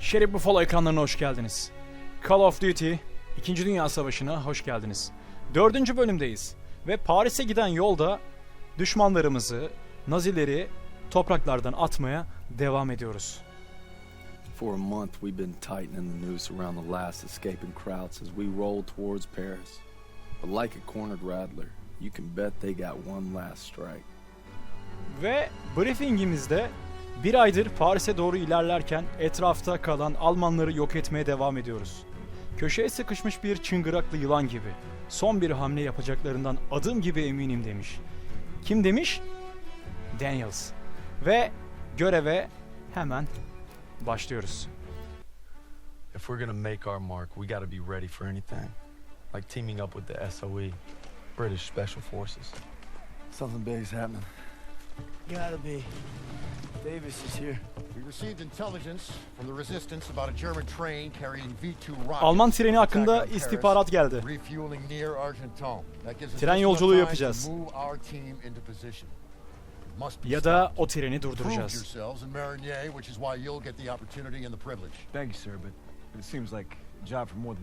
Şerif Buffalo ekranlarına hoş geldiniz. Call of Duty 2. Dünya Savaşı'na hoş geldiniz. Dördüncü bölümdeyiz ve Paris'e giden yolda düşmanlarımızı, Nazileri topraklardan atmaya devam ediyoruz. For a month, we've been tightening the noose around the last escaping Krauts as we roll towards Paris. But like a cornered rattler, you can bet they got one last strike. Ve briefingimizde bir aydır Paris'e doğru ilerlerken etrafta kalan Almanları yok etmeye devam ediyoruz. Köşeye sıkışmış bir çıngıraklı yılan gibi. Son bir hamle yapacaklarından adım gibi eminim demiş. Kim demiş? Daniels. Ve göreve hemen başlıyoruz. If we're gonna make our mark, we gotta be ready for anything. Like teaming up with the SOE, British Special Forces. Something big's happening. Gotta be. Davis is here. We received intelligence from the resistance about a German train carrying V2 rockets. Alman treni hakkında istihbarat geldi. Refueling near Argenton. That gives us Tren yolculuğu yapacağız. to move our team into position. It must be Ya da o treni durduracağız.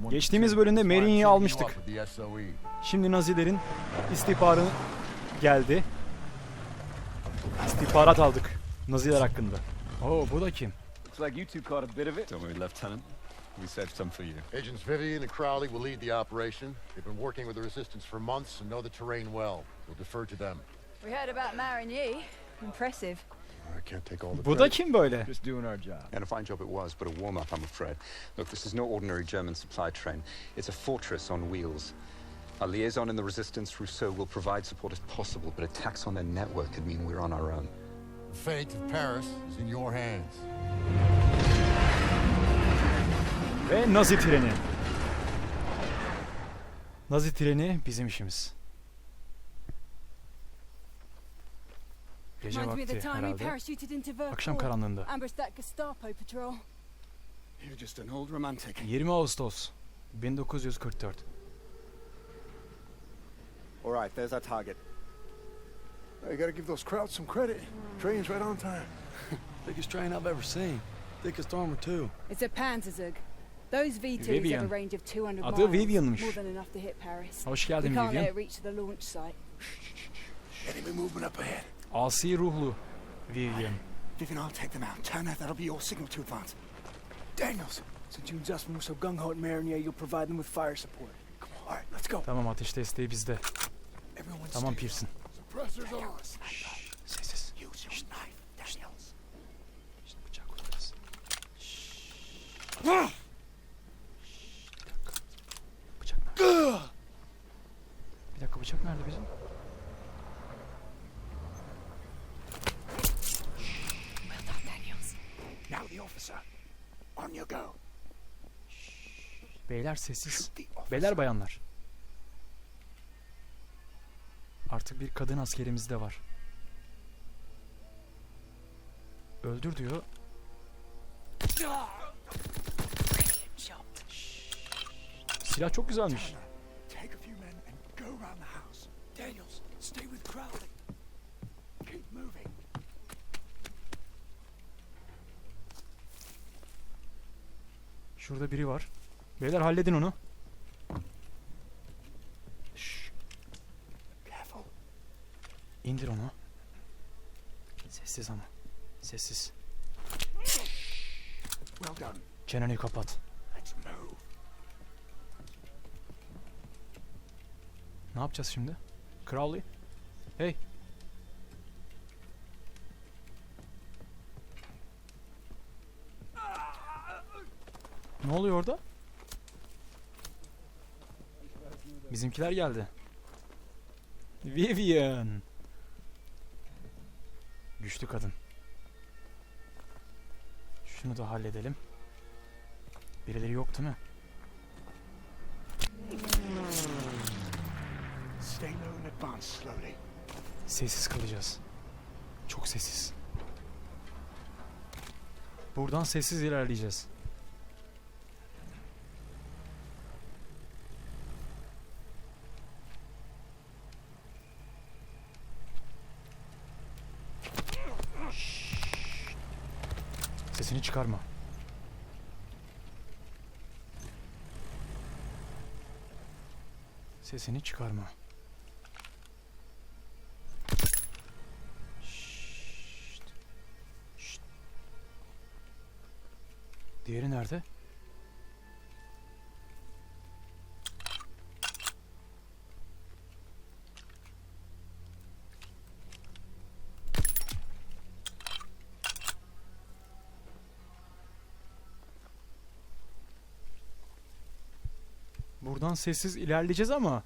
Geçtiğimiz bölümde you almıştık. up with the SOE. Şimdi Nazilerin istihbarı geldi. İstihbarat aldık Naziler hakkında. Oo bu da kim? Looks like you two caught a bit of it. Don't worry, Lieutenant. We saved some for you. Agents Vivian and Crowley will lead the operation. They've been working with the resistance for months and know the terrain well. We'll defer to them. We heard about Marigny. Impressive. I can't take all the Bu da credit. kim böyle? Just doing our job. And a fine job it was, but a warm-up, I'm afraid. Look, this is no ordinary German supply train. It's a fortress on wheels. Our liaison in the resistance, Rousseau, will provide support as possible, but attacks on their network could mean we're on our own. The fate of Paris is in your hands. Ve Nazi treni. Nazi treni bizim işimiz. Gece vakti herhalde. Akşam karanlığında. Ambushed that Gestapo patrol. You're just an old romantic. 20 Ağustos 1944. All right, there's our target. You gotta give those crowds some credit. Train's right on time. Biggest train I've ever seen. Thickest armor too. It's a Panzerzug. Those V2s Vivian. have a range of 200 Adı miles. Vivian'mış. More than enough to hit Paris. Hoş We geldin can't let Vivian. it reach the launch site. Enemy movement up ahead. Asi ruhlu Vivian. Vivian, I'll take them out. Turner, that'll be your signal to advance. Daniels. Since you and Justin were so gung-ho at Marinier, you'll provide them with fire support. Come on. All right, let's go. Tamam ateş desteği bizde. Everyone Tamam stay Pearson. Suppressors on. Sessiz. Use your knife, Daniels. Şimdi bıçak. Bıçak nerede? Bir dakika bıçak nerede bizim? Now the officer. On you go. Beyler sessiz. Beyler bayanlar. Artık bir kadın askerimiz de var. Öldür diyor. Silah çok güzelmiş. Şurada biri var. Beyler halledin onu. İndir onu. Sessiz ama. Sessiz. Well done. Çeneni kapat. Let's move. Ne yapacağız şimdi? Crowley? Hey. Ne oluyor orada? Bizimkiler geldi. Vivian. Güçlü kadın. Şunu da halledelim. Birileri yok değil mi? Stay low and advance slowly. Sessiz kalacağız. Çok sessiz. Buradan sessiz ilerleyeceğiz. çıkarma. Sesini çıkarma. Şşt. Şşt. Diğeri nerede? Buradan sessiz ilerleyeceğiz ama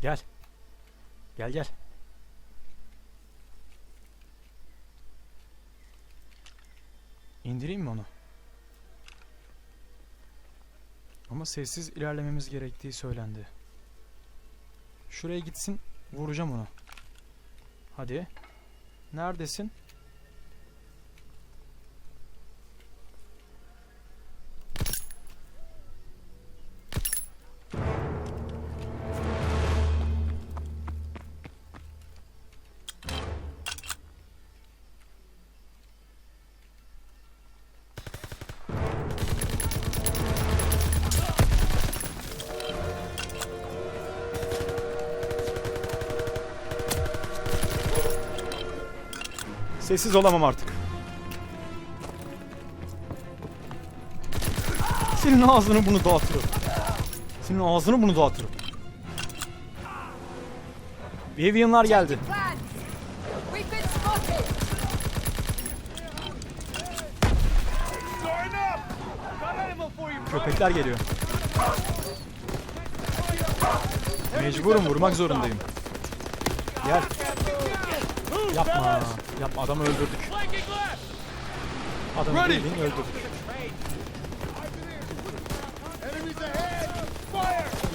Gel. Gel gel. İndireyim mi onu? Ama sessiz ilerlememiz gerektiği söylendi. Şuraya gitsin, vuracağım onu. Hadi. Neredesin? Sessiz olamam artık. Senin ağzını bunu dağıtırım. Senin ağzını bunu dağıtırım. Vivian'lar geldi. Köpekler geliyor. Mecburum vurmak zorundayım. Gel. Yapma. Yapma adamı öldürdük. Adamı bildiğin öldürdük.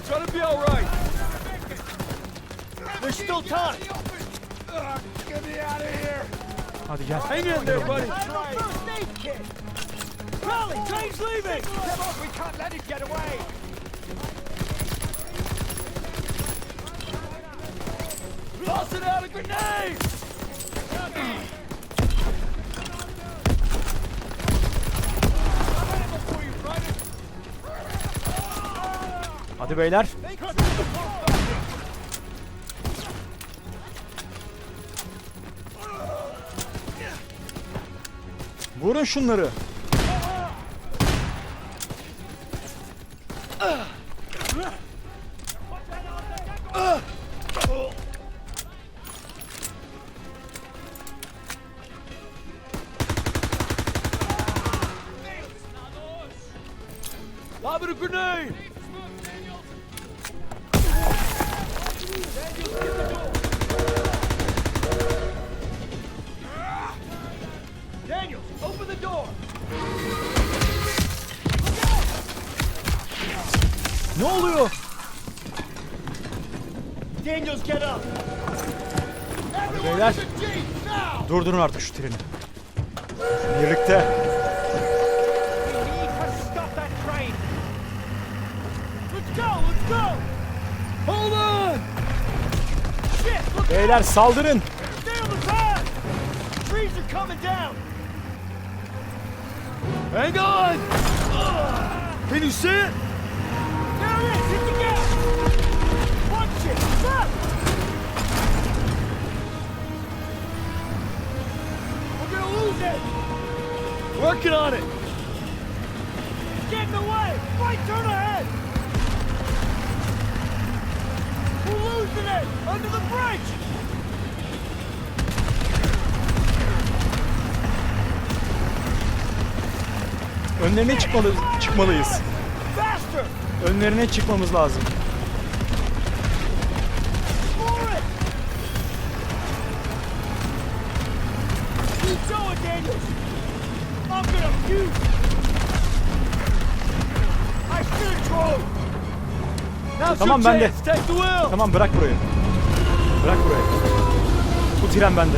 Gonna be alright! There's still time! get me out of here! Hadi gel. Hang in there, buddy! Crowley, train's leaving! We can't let it get away! Tossing out a grenade! Hadi beyler. Vurun şunları. Ne oluyor? Daniels, get up! Hadi beyler. Durdurun artık şu treni. Birlikte. Beyler saldırın. Hang on! Can you see it? Önlerine çıkmalı, çıkmalıyız. Faster! Önlerine çıkmamız lazım. Tamam, your ben de. chance! Take the wheel! Tamam bırak burayı. Bırak burayı. Bu tren bende.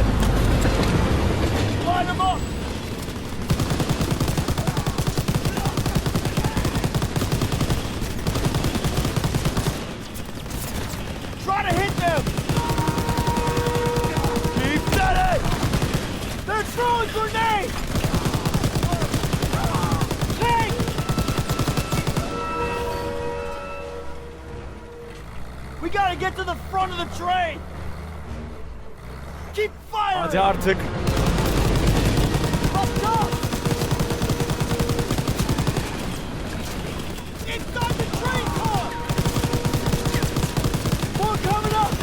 Get to the front of the train! Keep firing! Hadi artık. Up top! Inside the train car! More coming up!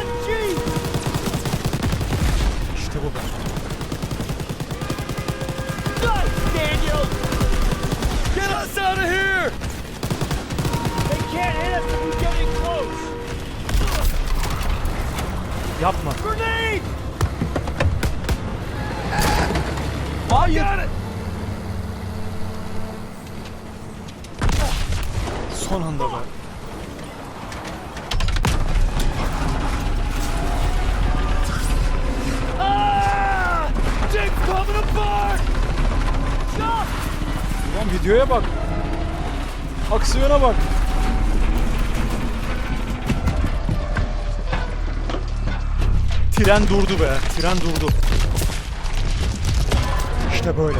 SG! İşte bu be. Nice, Daniel! Get us out of here! Can't hit us if we get in close! Yapma. Grenade! Hayır. Son anda be. Ah! Thing's coming apart! Stop! Ulan videoya bak. Aksiyona bak. Tren durdu be. Tren durdu. İşte böyle.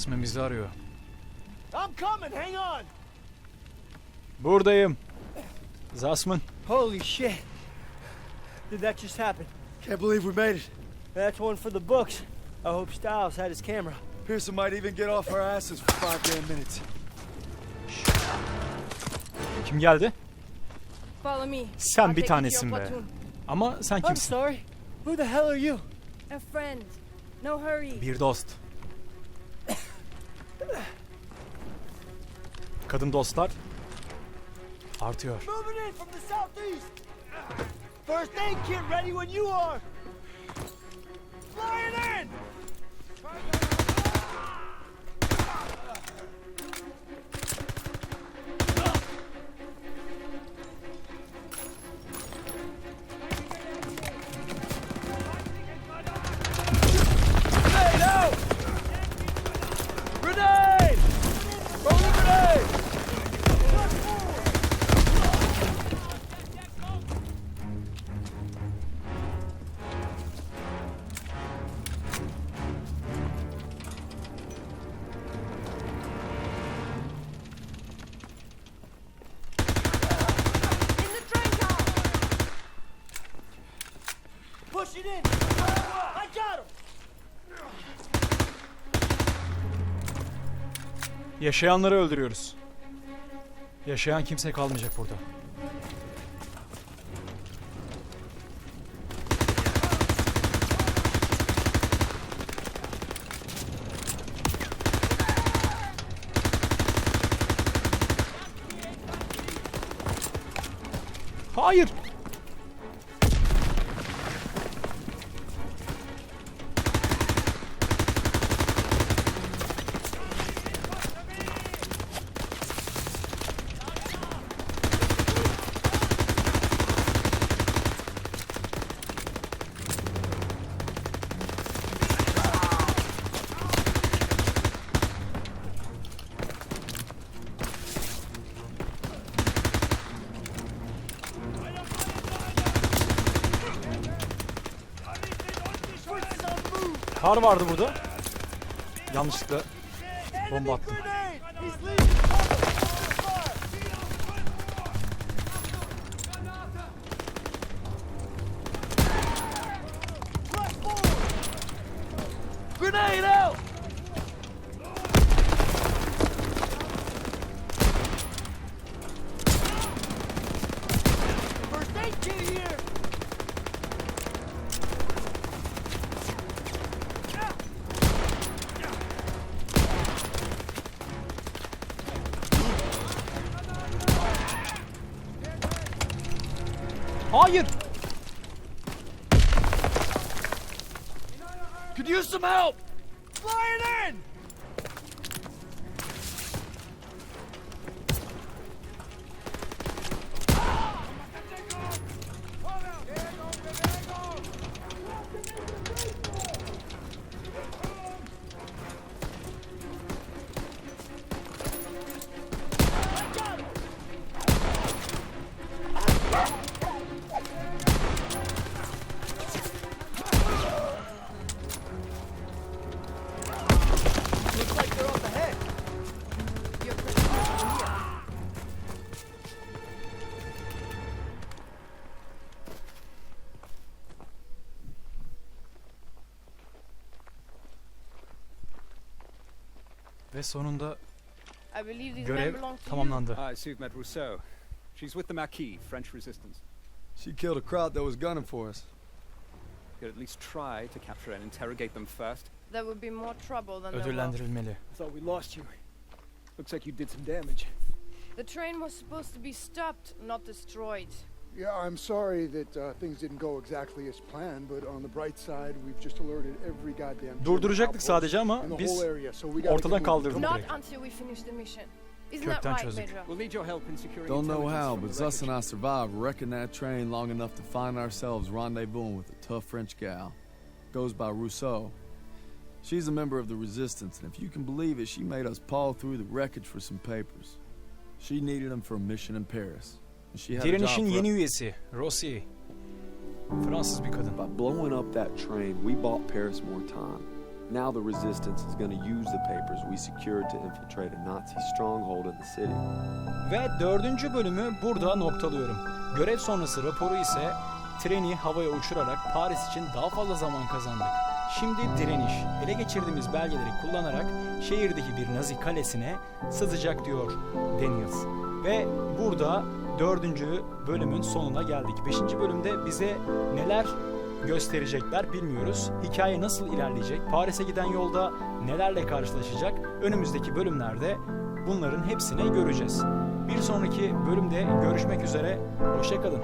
Desmen bizi arıyor. I'm coming, hang on! Buradayım. Zasman. Holy shit! Did that just happen? Can't believe we made it. That's one for the books. I hope Styles had his camera. Pearson might even get off our asses for five damn minutes. Kim geldi? Follow me. Sen bir tanesin be. Ama sen I'm kimsin? sorry. Who the hell are you? A friend. No hurry. Bir dost. Kadın dostlar artıyor. First aid kit ready when you are. Flying in. Push it in! I got him! Yaşayanları öldürüyoruz. Yaşayan kimse kalmayacak burada. Hayır. Kar vardı burada. Yanlışlıkla bomba attım. Grenade! Out! First aid kit here! Hayır. Could use some help! Flying in! Ve sonunda I believe these men görev belong to you. tamamlandı. I, Suvmet Rousseau. She's with the Marquis, French resistance. She killed a crowd that was gunning for us. Could at least try to capture and interrogate them first. There would be more trouble than there will. Ödüllendirilmeli. I thought we lost you. Looks like you did some damage. The train was supposed to be stopped, not destroyed. Yeah, I'm sorry that uh, things didn't go exactly as planned, but on the bright side, we've just alerted every goddamn Durduracaktık sadece ama biz whole area, so we gotta ortadan kaldırdık Not direkt. until we finish the mission. Isn't Kökten that right, çözdük. Major? We'll need your help in securing Don't know intelligence how, from but the Zus and wreckage. I survived wrecking that train long enough to find ourselves rendezvousing with a tough French gal. Goes by Rousseau. She's a member of the resistance, and if you can believe it, she made us paw through the wreckage for some papers. She needed them for a mission in Paris. She had a job Direnişin for yeni üyesi Rossi. Fransız bir kadın. By blowing up that train, we bought Paris more time. Now the resistance is going to use the papers we secured to infiltrate a Nazi stronghold in the city. Ve dördüncü bölümü burada noktalıyorum. Görev sonrası raporu ise treni havaya uçurarak Paris için daha fazla zaman kazandık. Şimdi direniş, ele geçirdiğimiz belgeleri kullanarak şehirdeki bir Nazi kalesine sızacak diyor Daniels. Ve burada dördüncü bölümün sonuna geldik. Beşinci bölümde bize neler gösterecekler bilmiyoruz. Hikaye nasıl ilerleyecek? Paris'e giden yolda nelerle karşılaşacak? Önümüzdeki bölümlerde bunların hepsini göreceğiz. Bir sonraki bölümde görüşmek üzere. Hoşçakalın.